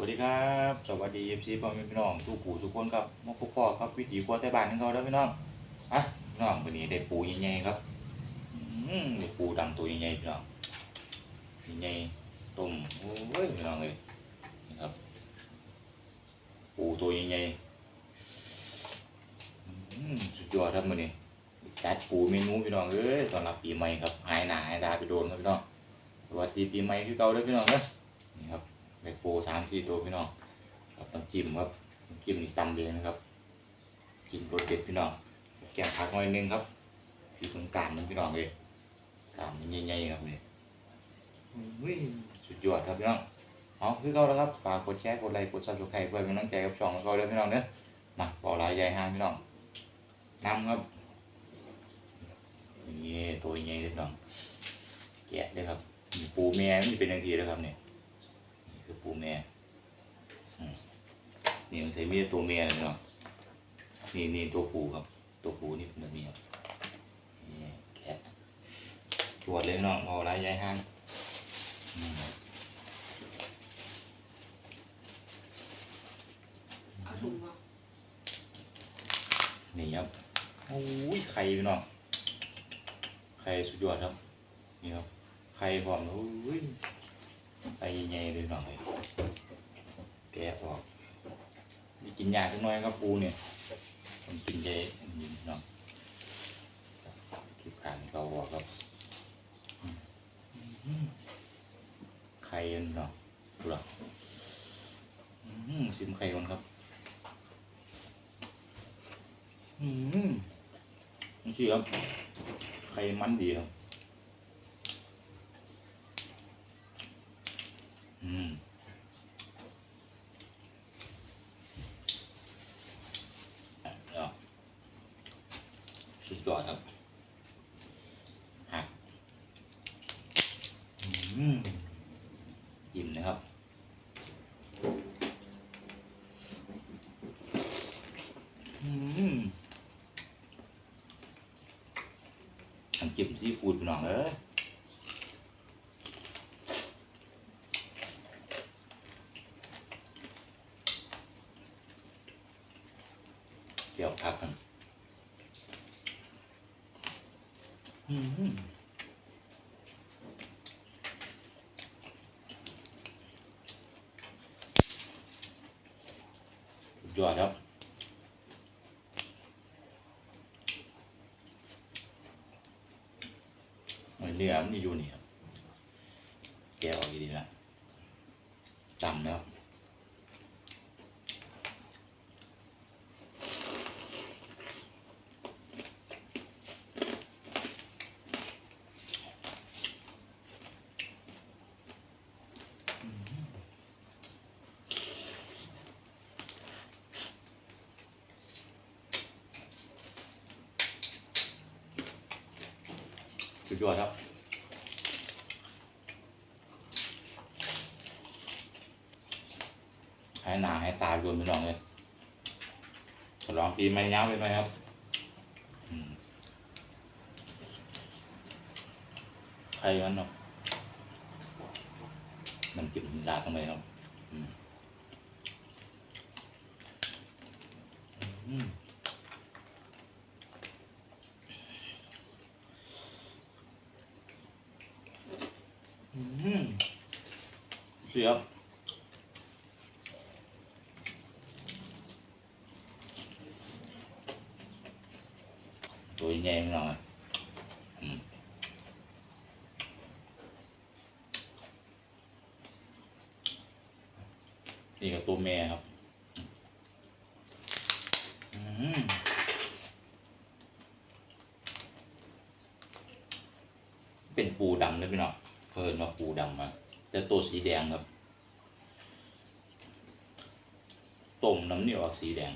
วัสดีครับ สวัสดีเอฟซีพ่อแม่พี่น้องสู้ปู่สู้คนครับมาพบพ่อครับวิถีครัวใต้บ้านของเขาแล้วพี่น้องอะพี่น้องวันนี้ได้ปูใหญ่ๆครับอืมได้ปูดำตัวใหญ่ๆพี่น้องใหญ่ๆต้มโอ้ยพี่น้องเลยนี่ครับ ปูตัวใหญ่ๆอืมสุดยอดครับมื้อนี้จัดปูเมนูพี่น้องเอ้ยตอนรับปีใหม่ครับหายหนาหายตาไปโดนครับพี่น้องสวัสดีปีใหม่คือเก่าด้อพี่น้องเด้อนี่ครับ ใบปูสามสี่ตัวพี่น้องกับน้ำจิ้มครับน้ำจิ้มนี่ตำเลยนะครับกินรสเด็ดพี่น้องแกงผักหน่อยนึงครับพี่ตรงกลางมันพี่น้องเลยกลางมันใหญ่ๆครับเนี่ยสุดยอดครับพี่น้องเอาคือเขาแล้วครับฝากกดแชร์กดไลค์กดซับสไครต์เพื่อเป็นกำลังใจกับช่องของเราด้วยพี่น้องเด้อมาปอลายใหญ่ห้างพี่น้องน้ำครับนี่ตัวใหญ่เลยพี่น้องแกะเลยครับปูแม่มันเป็นยังไงเลยครับเนี่ย คือปูแม่อืมนี่มันใช้มีดตัวเมียเลยเนาะนี่นี่ตัวปูครับ ตัวปูนี่เป็นตัวเมียแกะตรวจเลยเนาะเอาลายยายห้างอืมเอาถุงมานี่ครับโอ้ยไข่พี่น้องไข่สุดยอดครับ นี่ครับไข่พร้อมแล้วอุ้ย ไข่ใหญ่ๆเลยพี่น้อยแกะออกมีกินยากจังน้อยครับปูเนี่ยผมกินเยอะนี่เนาะคลิปขานเขาบอกครับไข่เนาะดูละอืมซิมไข่ก่อนครับอืมนี่สิครับไข่มันดีครับ อืม แล้วสุดยอดครับหักอืมอิ่มนะครับ อืมน้ำจิ้มซีฟู้ดพี่น้องเอ้ย เดี๋ยวพักกันอืมดยอดครับ มันเนื้อมันจะอยู่นี่ครับแกะออกดีๆนะจำแล้ว สุดยอดครับให้หนาให้ตารวมไปลองเลยฉลองปีใหม่ยาวไปหน่อยครับใครมันเนาะน้ำจิ้มดาดลงไปครับ อืมอืมอืม เสียบตัวใหญ่หน่อยอืมนี่ก็ตัวแม่ครับเป็นปูดำเลยพี่น้องเพิ่นมาปูดำมา แต่ตัวสีแดงครับต้มน้ำนี่ออกสีแดง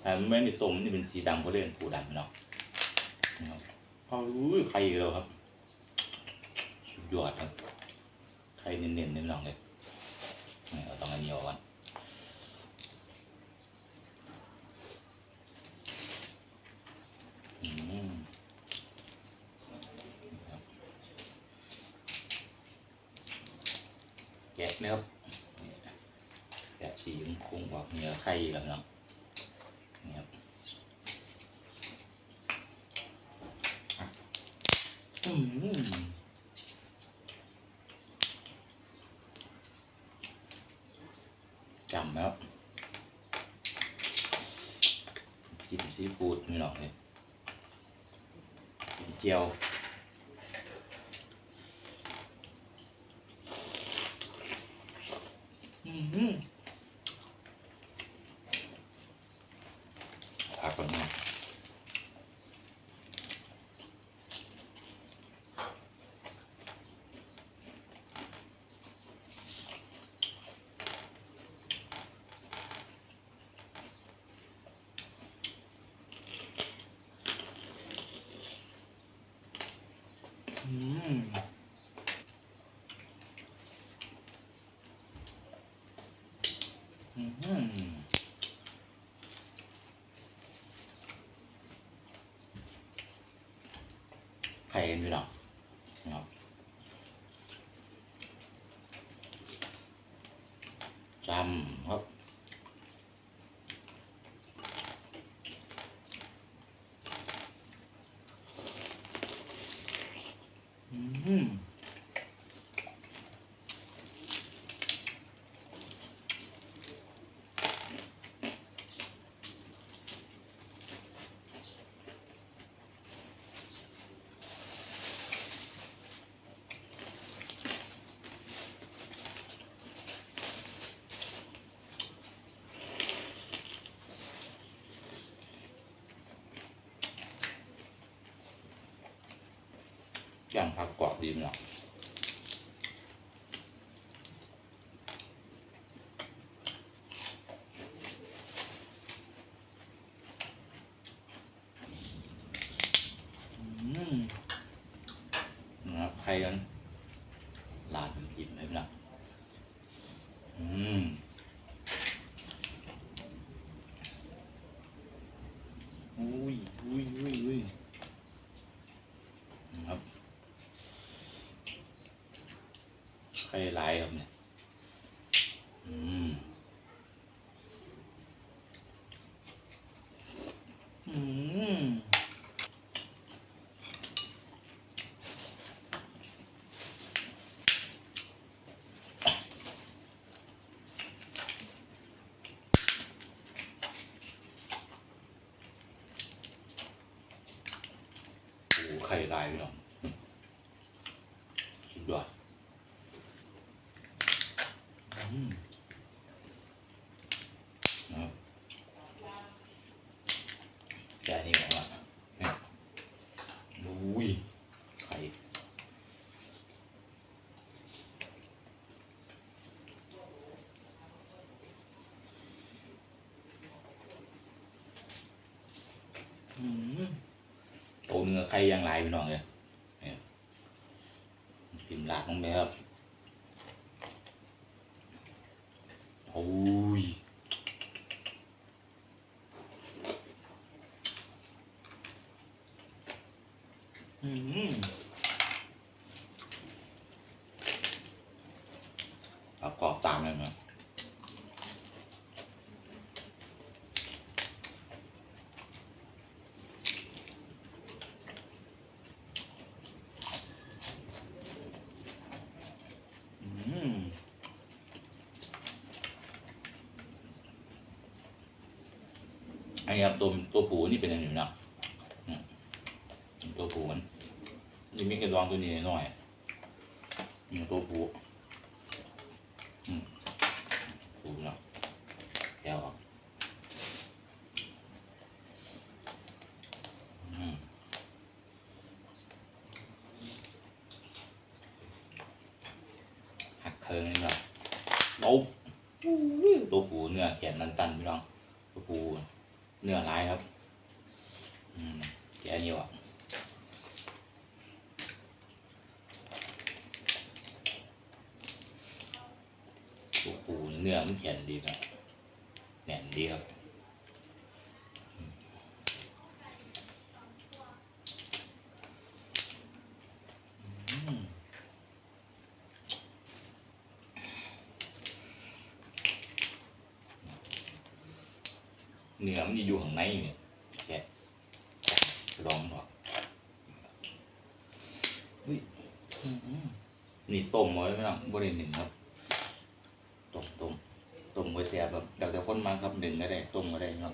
แต่ไม่ได้ต้มนี่เป็นสีดำเขาเรียกปูดำพี่น้องนะครับเอาอุ้ยไข่เล้วครับสุดยอดครับไข่เน้นๆเน้นหน่องเลยเอาต้องอันนี้ออกก่อนอืมครับ แกะเนื้อแกะสีมันคงออกเหนือไข่แล้วเนาะนี่ครับอะอืมจำแล้วกินซีฟู้ดนี่หน่อยกินเจียว อืม พักก่อนนะอืม อืมไข่ กันอยู่หรอกนะครับจำครับ อืม ย่างพักกรอบดีไหมล่ะอืมนะครับใครกันลาดน้ำจิ้มเลยนะอืมอุ้ยอุ้ยอุ้ยอุ้ยนะครับ ไข่ลายครับเนี่ย อืม อืม โอ้โหไข่ลายพี่น้องสุดยอด อืมนะครับ แกะนี่ออกมาเนี่ยอุ้ยไข่อืมโอ้เนื้อไข่ยังลายไปน้องเลยเนี่ยกินลาดลงไปครับ โอ้ย อืมประกอบ ตามเลยมั้ยอืมอันนี้ครับตัวตัวผูนี่เป็นอันนี้เนาะตัวผูมันนี่มีกระดองตัวนี้หน่อยนี่ตัวผูอืมผูเนาะแก้วออกอืมหักเคิงนี่เนาะโอ้ ตัวผูเนื้อแขนนันตันพี่น้องตัวผูเนื้อลายครับ อืมแกะนิ้วอะตัวปูเนื้อมันแข็งดีครับแน่นดีครับอืม เนื้อมันจะอยู่ข้างในเนี่ยแกะลองบอกเฮ้ยนี่ต้มไว้ไม่ต้องบริหนึ่งครับต้มต้มต้มไว้เสียแบบเดี๋ยวแต่คนมาครับหนึ่งก็ได้ต้มก็ได้เนา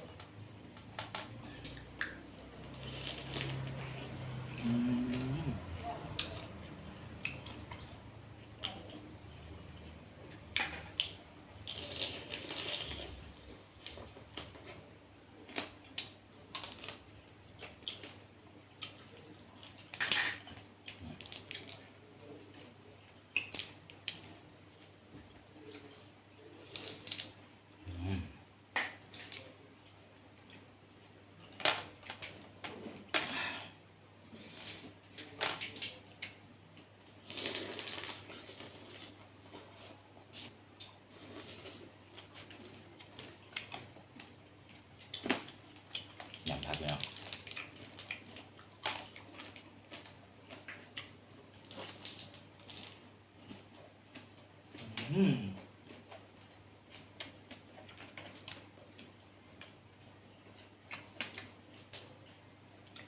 อืม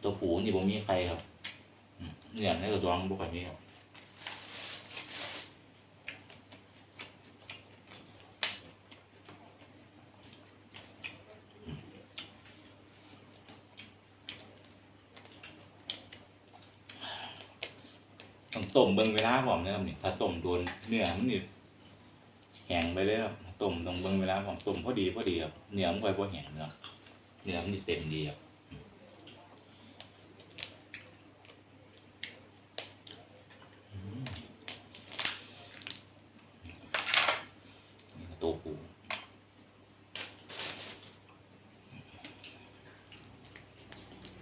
ตัวปูนี่ผมมีใครครับเนี่ยในตัวดวงบุคคลนี้ครับต้องต้มเบิ่งเวลาพร้อมนะครับนี่ถ้าต้มโดนเนื้อมันนี่ แห้งไปเลยครับต้มตรงเบิ่งเวลาพร้อมต้มพอดีพอดีครับเนื้อมันค่อยพอแห้งเนาะเนื้อมันนี่เต็มดีครับ อืมนี่ก็ตัวปู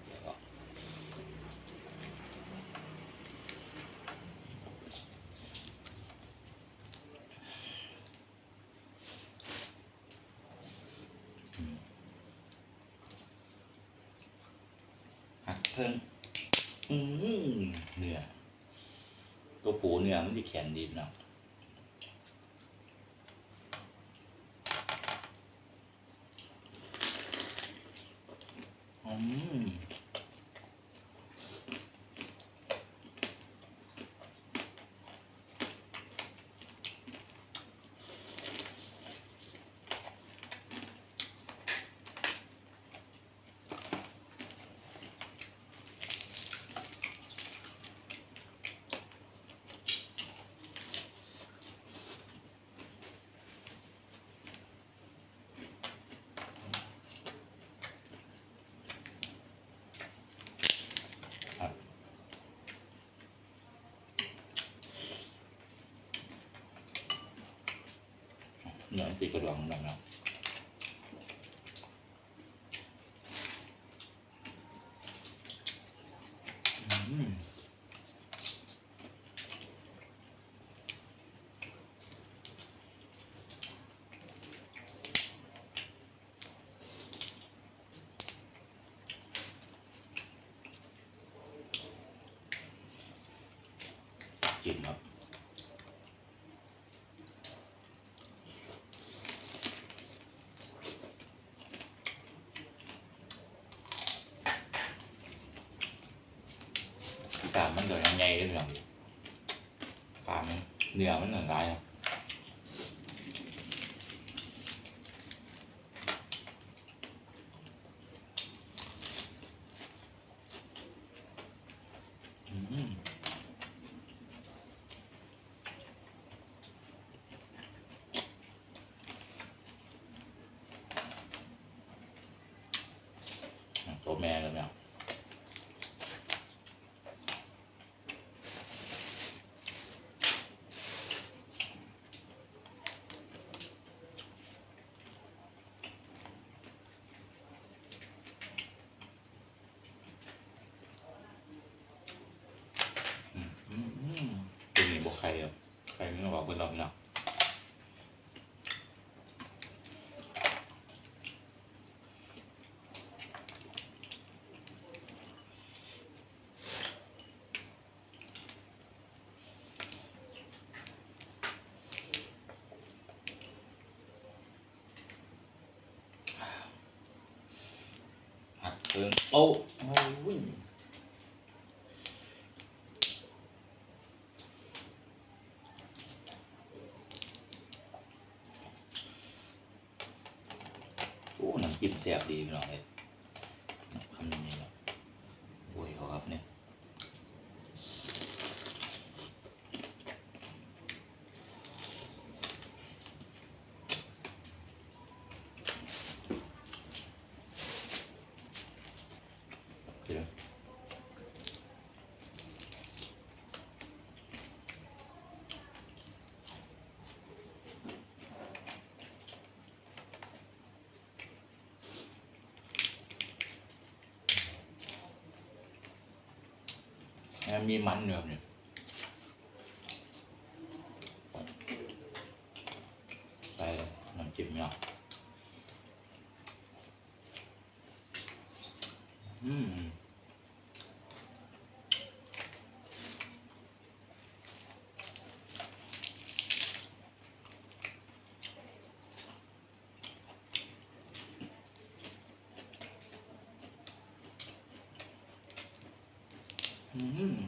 เดี๋ยวก็อืมหักเพิ่ง อืมเนื้อตัวปูเนื้อมันจะแข็งดีนะอืมครับ เนื้อมันติดกระดองแบบเนาะอืมกินครับ กาบมันเงยวยังไงเรื่องกาบมันเนื้อมันหนึ่งไรครับตัวแม่เลยเนี่ย เบิเราน้องหัดติมโอ้โห แล้มีมันเนื้อเนี่ยใส่เลยน้ำจิ้มเนาะอืม อืม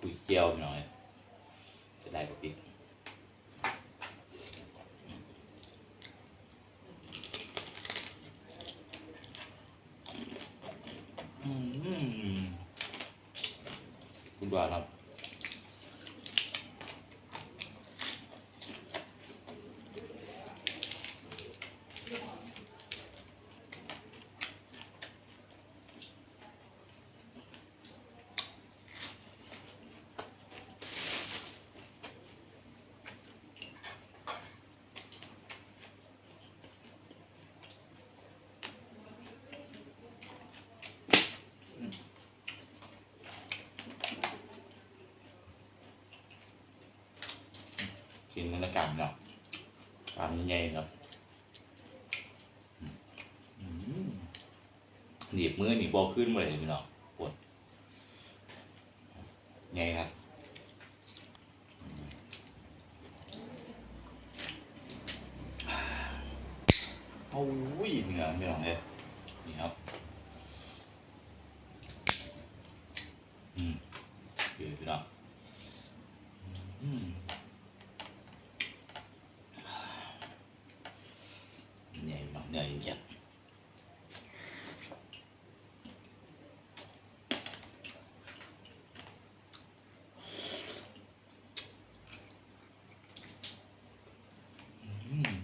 คุย เจียวหน่อยจะได้กับปิ๊กอืมคุณว่าครับ กินบรรยากาศเนาะตามใหญ่ๆครับหนีบมือหนีบบอขึ้นมาเลยพี่น้องปวดใหญ่ครับโอ้ยเหนือพี่น้องเลยนี่ครับ อืมโอเคพี่น้องอืม ใหญ่บังใหญ่จัดอืม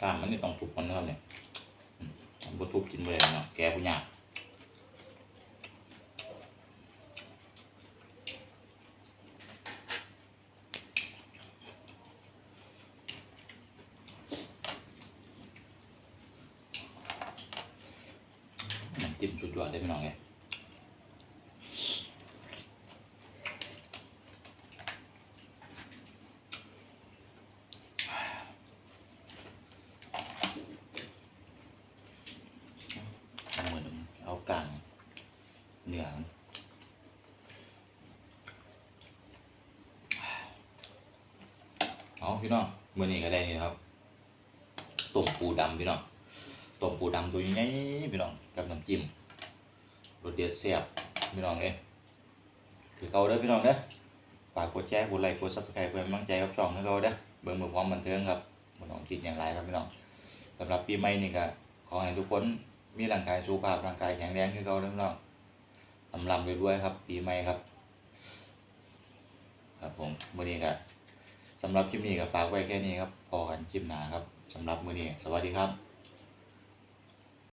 กล้า มันนี่ต้องทุบมันนะครับเนี่ยมันบ่ทุบกินไปเนาะแกผู้ยากน้ำจิ้มสุดยอดเลยพี่น้องเนี่ยเอาเหมือนเอากลางเหนือมัน เอาพี่น้องเมื่อนี้ก็ได้นี่ครับต้มปูดำพี่น้องต้มปูดำตัวใหญ่พี่น้องกับน้ำจิ้มรสเด็ดแซ่บพี่น้องเอ้คือเก่าเด้อพี่น้องเด้อฝากกดแชร์กดไลค์กดซับสไครป์เพื่อเป็นกำลังใจกับช่องให้เราเด้อเบิ่งมือพร้อมบันเทิงครับบ่ต้องคิดอย่างไรครับพี่น้องสำหรับปีใหม่นี่ก็ขอให้ทุกคนมีร่างกายสุขภาพร่างกายแข็งแรงคือเก่าเด้อพี่น้องลำลำรวยครับ ปีใหม่ครับ ครับผมมื้อนี้ก็ สำหรับคลิปนี้ก็ฝากไว้แค่นี้ครับพอกันคลิปหน้าครับสำหรับมือนี้สวัสดีครับ